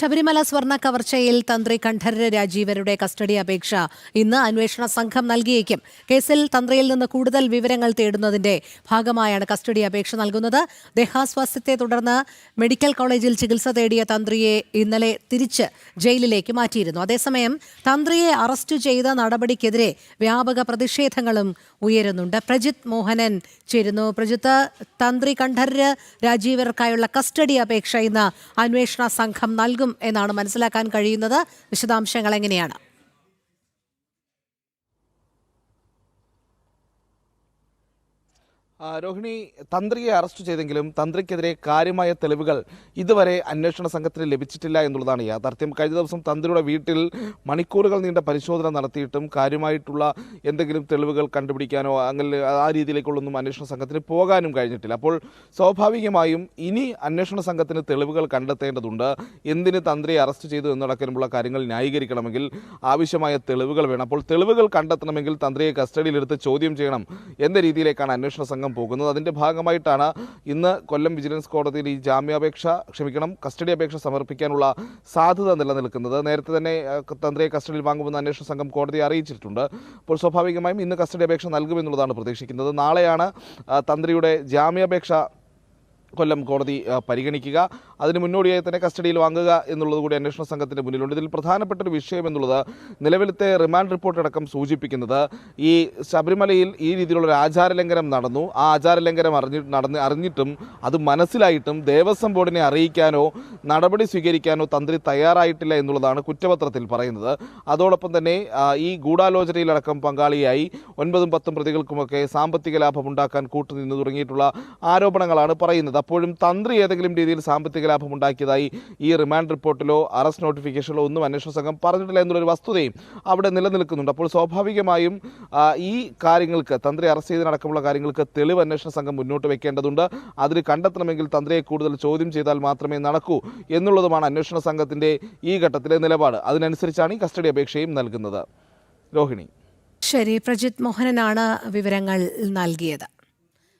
ശബരിമല സ്വർണ കവർച്ചയിൽ തന്ത്രി കണ്ഠരര് രാജീവരുടെ കസ്റ്റഡി അപേക്ഷ ഇന്ന് അന്വേഷണ സംഘം നൽകിയേക്കും. കേസിൽ തന്ത്രിയിൽ നിന്ന് കൂടുതൽ വിവരങ്ങൾ തേടുന്നതിന്റെ ഭാഗമായാണ് കസ്റ്റഡി അപേക്ഷ നൽകുന്നത്. ദേഹാസ്വാസ്ഥ്യത്തെ തുടർന്ന് മെഡിക്കൽ കോളേജിൽ ചികിത്സ തേടിയ തന്ത്രിയെ ഇന്നലെ തിരിച്ച് ജയിലിലേക്ക് മാറ്റിയിരുന്നു. അതേസമയം തന്ത്രിയെ അറസ്റ്റ് ചെയ്ത നടപടിക്കെതിരെ വ്യാപക പ്രതിഷേധങ്ങളും ഉയരുന്നുണ്ട്. പ്രജിത് മോഹനൻ ചേരുന്നു. പ്രജിത്ത് തന്ത്രി കണ്ഠരര് രാജീവർക്കായുള്ള കസ്റ്റഡി അപേക്ഷ ഇന്ന് അന്വേഷണ സംഘം നൽകും. എന്നാണ് മനസ്സിലാക്കാൻ കഴിയുന്നത്. വിശദാംശങ്ങൾ എങ്ങനെയാണ്? രോഹിണി തന്ത്രിയെ അറസ്റ്റ് ചെയ്തെങ്കിലും തന്ത്രിക്കെതിരെ കാര്യമായ തെളിവുകൾ ഇതുവരെ അന്വേഷണ സംഘത്തിന് ലഭിച്ചിട്ടില്ല എന്നുള്ളതാണ് യാഥാർത്ഥ്യം. കഴിഞ്ഞ ദിവസം തന്ത്രിയുടെ വീട്ടിൽ മണിക്കൂറുകൾ നീണ്ട പരിശോധന നടത്തിയിട്ടും കാര്യമായിട്ടുള്ള എന്തെങ്കിലും തെളിവുകൾ കണ്ടുപിടിക്കാനോ അങ്ങനെ ആ രീതിയിലേക്കുള്ളൊന്നും അന്വേഷണ സംഘത്തിന് പോകാനും കഴിഞ്ഞിട്ടില്ല. അപ്പോൾ സ്വാഭാവികമായും ഇനി അന്വേഷണ സംഘത്തിന് തെളിവുകൾ കണ്ടെത്തേണ്ടതുണ്ട്. എന്തിന് തന്ത്രിയെ അറസ്റ്റ് ചെയ്തു എന്നടക്കമുള്ള കാര്യങ്ങൾ ന്യായീകരിക്കണമെങ്കിൽ ആവശ്യമായ തെളിവുകൾ വേണം. അപ്പോൾ തെളിവുകൾ കണ്ടെത്തണമെങ്കിൽ തന്ത്രിയെ കസ്റ്റഡിയിലെടുത്ത് ചോദ്യം ചെയ്യണം. എന്ന രീതിയിലേക്കാണ് അന്വേഷണ സംഘം പോകുന്നത്. അതിന്റെ ഭാഗമായിട്ടാണ് ഇന്ന് കൊല്ലം വിജിലൻസ് കോടതിയിൽ ഈ ജാമ്യാപേക്ഷ ക്ഷമിക്കണം കസ്റ്റഡി അപേക്ഷ സമർപ്പിക്കാനുള്ള സാധ്യത നിലനിൽക്കുന്നത്. നേരത്തെ തന്നെ തന്ത്രിയെ കസ്റ്റഡിയിൽ വാങ്ങുമെന്ന് അന്വേഷണ സംഘം കോടതിയെ അറിയിച്ചിട്ടുണ്ട്. അപ്പോൾ സ്വാഭാവികമായും ഇന്ന് കസ്റ്റഡി അപേക്ഷ നൽകുമെന്നുള്ളതാണ് പ്രതീക്ഷിക്കുന്നത്. നാളെയാണ് തന്ത്രിയുടെ ജാമ്യാപേക്ഷ കൊല്ലം കോടതി പരിഗണിക്കുക. അതിന് മുന്നോടിയായി തന്നെ കസ്റ്റഡിയിൽ വാങ്ങുക എന്നുള്ളത് കൂടി അന്വേഷണ സംഘത്തിന്റെ മുന്നിലുണ്ട്. ഇതിൽ പ്രധാനപ്പെട്ട ഒരു വിഷയം എന്നുള്ളത് നിലവിലത്തെ റിമാൻഡ് റിപ്പോർട്ട് അടക്കം സൂചിപ്പിക്കുന്നത് ഈ ശബരിമലയിൽ ഈ രീതിയിലുള്ള ഒരു ആചാരലംഘനം നടന്നു. ആ ആചാരലംഘനം അറിഞ്ഞി നടന്ന് അറിഞ്ഞിട്ടും അത് മനസ്സിലായിട്ടും ദേവസ്വം ബോർഡിനെ അറിയിക്കാനോ നടപടി സ്വീകരിക്കാനോ തന്ത്രി തയ്യാറായിട്ടില്ല എന്നുള്ളതാണ് കുറ്റപത്രത്തിൽ പറയുന്നത്. അതോടൊപ്പം തന്നെ ഈ ഗൂഢാലോചനയിലടക്കം പങ്കാളിയായി ഒൻപതും പത്തും പ്രതികൾക്കുമൊക്കെ സാമ്പത്തിക ലാഭം ഉണ്ടാക്കാൻ കൂട്ടുനിന്ന് തുടങ്ങിയിട്ടുള്ള ആരോപണങ്ങളാണ് പറയുന്നത്. അപ്പോഴും തന്ത്രി ഏതെങ്കിലും രീതിയിൽ സാമ്പത്തിക ലാഭം ഉണ്ടാക്കിയതായി ഈ റിമാൻഡ് റിപ്പോർട്ടിലോ അറസ്റ്റ് നോട്ടിഫിക്കേഷനിലോ ഒന്നും അന്വേഷണ സംഘം പറഞ്ഞിട്ടില്ല എന്നുള്ളൊരു വസ്തുതയും അവിടെ നിലനിൽക്കുന്നുണ്ട്. അപ്പോൾ സ്വാഭാവികമായും ഈ കാര്യങ്ങൾക്ക് തന്ത്രി അറസ്റ്റ് ചെയ്തതിനടക്കമുള്ള കാര്യങ്ങൾക്ക് തെളിവ് അന്വേഷണ സംഘം മുന്നോട്ട് വെക്കേണ്ടതുണ്ട്. അതിന് കണ്ടെത്തണമെങ്കിൽ തന്ത്രിയെ കൂടുതൽ ചോദ്യം ചെയ്താൽ മാത്രമേ നടക്കൂ എന്നുള്ളതുമാണ് അന്വേഷണ സംഘത്തിന്റെ ഈ ഘട്ടത്തിലെ നിലപാട്. അതിനനുസരിച്ചാണ് ഈ കസ്റ്റഡി അപേക്ഷയും നൽകുന്നത്. രോഹിണി. ശരി പ്രജിത് മോഹനനാണ് വിവരങ്ങൾ നൽകിയത്.